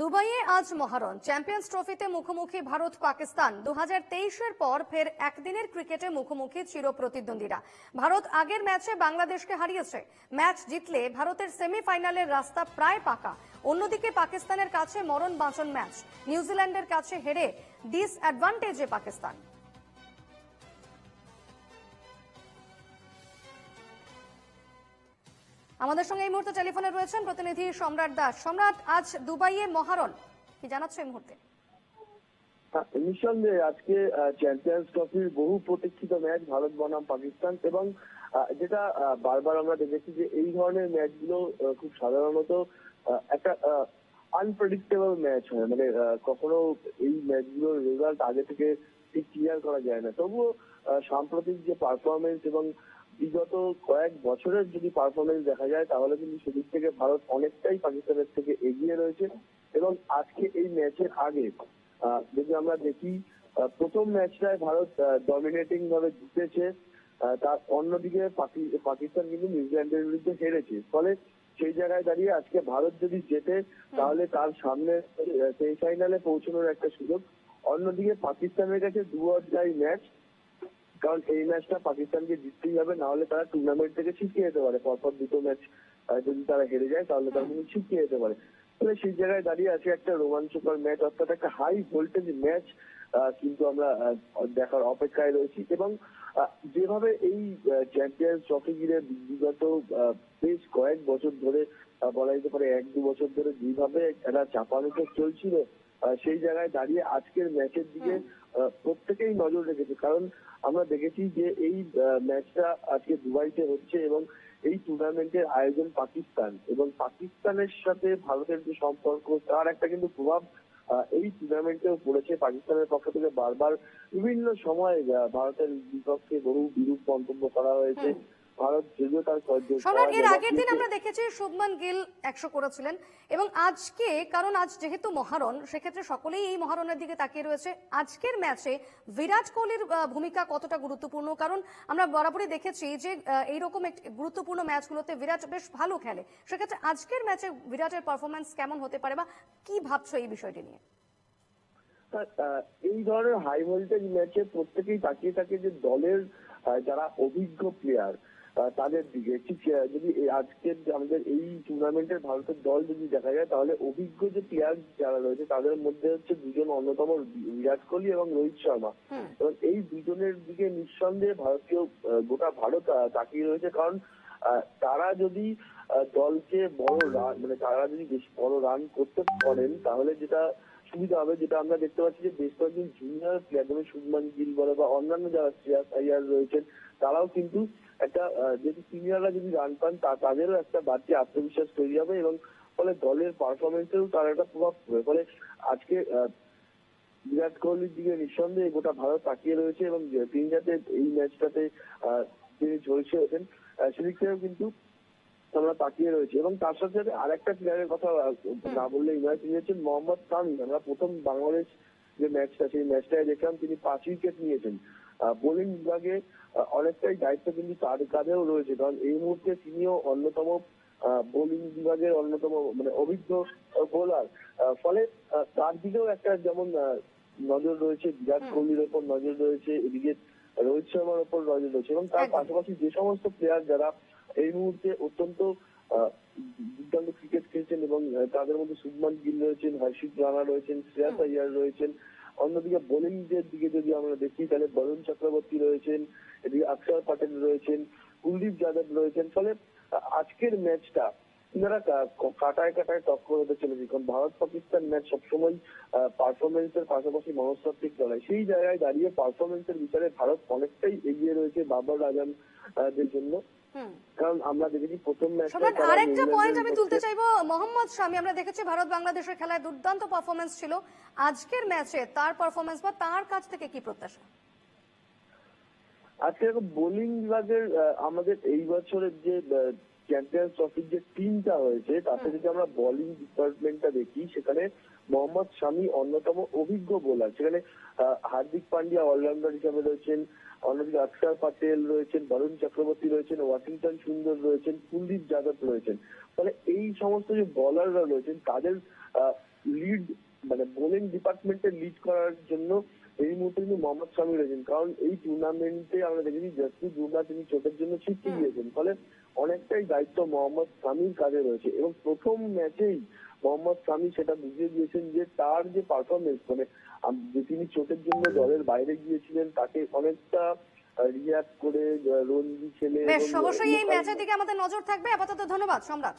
দুবাইয়ে আজ মহারণ। চ্যাম্পিয়ন্স ট্রফিতে মুখোমুখি ভারত পাকিস্তান। দু এর পর ফের একদিনের ক্রিকেটে মুখোমুখি চির প্রতিদ্বন্দ্বীরা ভারত আগের ম্যাচে বাংলাদেশকে হারিয়েছে। ম্যাচ জিতলে ভারতের সেমিফাইনালের রাস্তা প্রায় পাকা। অন্যদিকে পাকিস্তানের কাছে মরণ বাঁচন ম্যাচ। নিউজিল্যান্ডের কাছে হেরে ডিসঅ্যাডভান্টেজে পাকিস্তান। আমাদের সঙ্গে এই মুহূর্তে টেলিফোনে রয়েছেন প্রতিনিধি সম্রাট দাস। সম্রাট আজ দুবাইয়ে মহারণ কি জানাচ্ছ এই মুহূর্তে? নিঃসন্দেহে আজকে চ্যাম্পিয়ন্স ট্রফির বহু প্রতীক্ষিত ম্যাচ ভারত বনাম পাকিস্তান এবং যেটা বারবার আমরা দেখেছি যে এই ধরনের ম্যাচগুলো আহ, খুব সাধারণত একটা আনপ্রেডিক্টেবল ম্যাচ হয়। মানে কখনো এই ম্যাচগুলোর রেজাল্ট আগে থেকে ঠিক ক্লিয়ার করা যায় না। তবুও সাম্প্রতিক যে পারফরমেন্স এবং বিগত কয়েক বছরের যদি পারফরমেন্স দেখা যায় তাহলে কিন্তু সেদিক থেকে ভারত অনেকটাই পাকিস্তানের থেকে এগিয়ে রয়েছে এবং আজকে এই ম্যাচের আগে যদি আমরা দেখি প্রথম ম্যাচটায় ভারত ডমিনেটিং ভাবে জিতেছে তার অন্যদিকে পাকি- পাকিস্তান কিন্তু নিউজিল্যান্ডের বিরুদ্ধে হেরেছে। ফলে সেই জায়গায় দাঁড়িয়ে আজকে ভারত যদি জেতে তাহলে তার সামনে সেমিফাইনালে পৌঁছানোর একটা সুযোগ। অন্যদিকে পাকিস্তানের কাছে দু অধ্যায় ম্যাচ কারণ এই ম্যাচটা পাকিস্তানকে জিততেই হবে না হলে তারা টুর্নামেন্ট থেকে ছিটকে যেতে পারে। পরপর দুটো ম্যাচ যদি তারা হেরে যায় তাহলে তারা কিন্তু ছিটকে যেতে পারে। তাহলে সেই জায়গায় দাঁড়িয়ে আছে একটা রোমাঞ্চকর ম্যাচ অর্থাৎ একটা হাই ভোল্টেজ ম্যাচ কিন্তু আমরা দেখার অপেক্ষায় রয়েছি। এবং যেভাবে এই চ্যাম্পিয়ন্স ট্রফি ঘিরে বিগত বেশ কয়েক বছর ধরে বলা যেতে পারে এক দু বছর ধরে যেভাবে একটা চাপানুটো চলছিল সেই জায়গায় দাঁড়িয়ে আজকের ম্যাচের দিকে প্রত্যেকেই নজর রেখেছে। কারণ আমরা দেখেছি যে এই ম্যাচটা আজকে দুবাইতে হচ্ছে এবং এই টুর্নামেন্টের আয়োজন পাকিস্তান এবং পাকিস্তানের সাথে ভারতের যে সম্পর্ক তার একটা কিন্তু প্রভাব আহ, এই টুর্নামেন্টেও পড়েছে। পাকিস্তানের পক্ষ থেকে বারবার বিভিন্ন সময় ভারতের বিপক্ষে বহু বিরূপ মন্তব্য করা হয়েছে। ভারত যদিও তার আগের দিন আমরা দেখেছি শুভমান গিল একশো করেছিলেন। এবং আজকে কারণ আজ যেহেতু মহারণ সেক্ষেত্রে সকলেই এই মহারণের দিকে তাকিয়ে রয়েছে। আজকের ম্যাচে বিরাট কোহলির ভূমিকা কতটা গুরুত্বপূর্ণ? কারণ আমরা বরাবরই দেখেছি যে এইরকম একটি গুরুত্বপূর্ণ ম্যাচগুলোতে বিরাট বেশ ভালো খেলে। সেক্ষেত্রে আজকের ম্যাচে বিরাটের পারফরমেন্স কেমন হতে পারে বা কি ভাবছ এই বিষয়টি নিয়ে? এই ধরনের হাই ভোল্টেজ ম্যাচে প্রত্যেকেই তাকিয়ে থাকে যে দলের যারা অভিজ্ঞ প্লেয়ার তাদের দিকে। ঠিক যদি আজকের আমাদের এই টুর্নামেন্টের ভারতের দল যদি দেখা যায় তাহলে অভিজ্ঞ যে প্লেয়ার যারা রয়েছে তাদের মধ্যে হচ্ছে দুজন অন্যতম বিরাট কোহলি এবং রোহিত শর্মা। এবং এই দুজনের দিকে নিঃসন্দেহে ভারতীয় গোটা ভারত তাকিয়ে রয়েছে। কারণ আহ, তারা যদি দলকে বড় রান মানে তারা যদি বেশ বড় রান করতে পারেন তাহলে যেটা সুবিধা হবে, যেটা আমরা দেখতে পাচ্ছি যে বেশ কয়েকজন জুনিয়র প্লেয়ার যেমন শুভমান গিল বলে বা অন্যান্য যারা শ্রেয়াস আইয়ার রয়েছেন, তারাও কিন্তু একটা যেহেতু সিনিয়ররা যদি রান পান তাদেরও একটা বাড়তি আত্মবিশ্বাস তৈরি হবে এবং ফলে দলের পারফরমেন্সেও তার একটা প্রভাব পড়বে। ফলে আজকে বিরাট কোহলির দিকে নিঃসন্দেহে গোটা ভারত তাকিয়ে রয়েছে এবং তিনি যাতে এই ম্যাচটাতে তিনি ঝলসে ওঠেন। সেদিক থেকেও কিন্তু আমরা তাকিয়ে রয়েছে। এবং তার সাথে সাথে আরেকটা প্লেয়ারের কথা না বললেই নয় তিনি হচ্ছেন মোহাম্মদ তামিম। আমরা প্রথম বাংলাদেশ যে ম্যাচটা সেই ম্যাচটায় দেখলাম তিনি পাঁচ উইকেট নিয়েছেন। বোলিং বিভাগে অনেকটাই দায়িত্ব কিন্তু তার কাঁধেও রয়েছে। কারণ এই মুহূর্তে তিনিও অন্যতম বোলিং বিভাগের অন্যতম মানে অভিজ্ঞ বোলার ফলে তার দিকেও একটা যেমন আহ, নজর রয়েছে বিরাট কোহলির ওপর নজর রয়েছে এদিকে রোহিত শর্মার ওপর নজর রয়েছে। এবং তার পাশাপাশি যে সমস্ত প্লেয়ার যারা এই মুহূর্তে অত্যন্ত আহ, দুর্দান্ত ক্রিকেট খেলছেন এবং তাদের মধ্যে শুভমান গিল রয়েছেন হর্ষিত রানা রয়েছেন শ্রেয়াস আইয়ার রয়েছেন। অন্যদিকে বোলিং দের দিকে যদি আমরা দেখি তাহলে বরুণ চক্রবর্তী রয়েছেন এদিকে অক্ষর পাটেল রয়েছেন কুলদীপ যাদব রয়েছেন। ফলে আজকের ম্যাচটা কা- কাটায় কাটায় টক্কর হতে চলেছে। কারণ ভারত পাকিস্তান ম্যাচ সবসময় পারফরমেন্সের পাশাপাশি মনস্তাত্ত্বিক লড়াই। সেই জায়গায় দাঁড়িয়ে পারফরমেন্সের বিচারে ভারত অনেকটাই এগিয়ে রয়েছে বাবর আজম আহ, দের জন্য। কারণ আমরা দেখেছি প্রথম ম্যাচে আরেকটা পয়েন্ট আমি তুলতে চাইব। মোহাম্মদ শামি আমরা দেখেছি ভারত বাংলাদেশের খেলায় দুর্দান্ত পারফরমেন্স ছিল। আজকের ম্যাচে তার পারফরমেন্স বা তার কাছ থেকে কি প্রত্যাশা? আজকে বোলিং বিভাগের আমাদের এই বছরের যে চ্যাম্পিয়ন্স ট্রফির যে টিমটা হয়েছে তাতে যদি আমরা বোলিং ডিপার্টমেন্টটা দেখি সেখানে মোহাম্মদ শামি অন্যতম অভিজ্ঞ বোলার সেখানে হার্দিক পান্ডিয়া অলরাউন্ডার হিসেবে রয়েছেন, অন্যদিকে অক্ষর পাটেল রয়েছেন, বরুণ চক্রবর্তী রয়েছেন, ওয়াশিংটন সুন্দর রয়েছেন, কুলদীপ যাদব রয়েছেন। ফলে এই সমস্ত যে বলাররা রয়েছেন, তাদের লিড মানে বোলিং ডিপার্টমেন্টে লিড করার জন্য এই মুহূর্তে কিন্তু মোহাম্মদ শামি রয়েছেন। কারণ এই টুর্নামেন্টে আমরা দেখেছি জসপ্রীত বুমরা তিনি চোটের জন্য ছিটকে গিয়েছেন ফলে অনেকটাই দায়িত্ব মোহাম্মদ শামির কাজে রয়েছে। এবং প্রথম ম্যাচেই মোহাম্মদ শামি সেটা বুঝিয়ে দিয়েছেন যে তার যে পারফরমেন্স মানে যে তিনি চোটের জন্য দলের বাইরে গিয়েছিলেন তাকে অনেকটা রিয়াক্ট করে রঞ্জি ছেলে বেশ অবশ্যই এই ম্যাচের দিকে আমাদের নজর থাকবে। আপাতত ধন্যবাদ সম্রাট।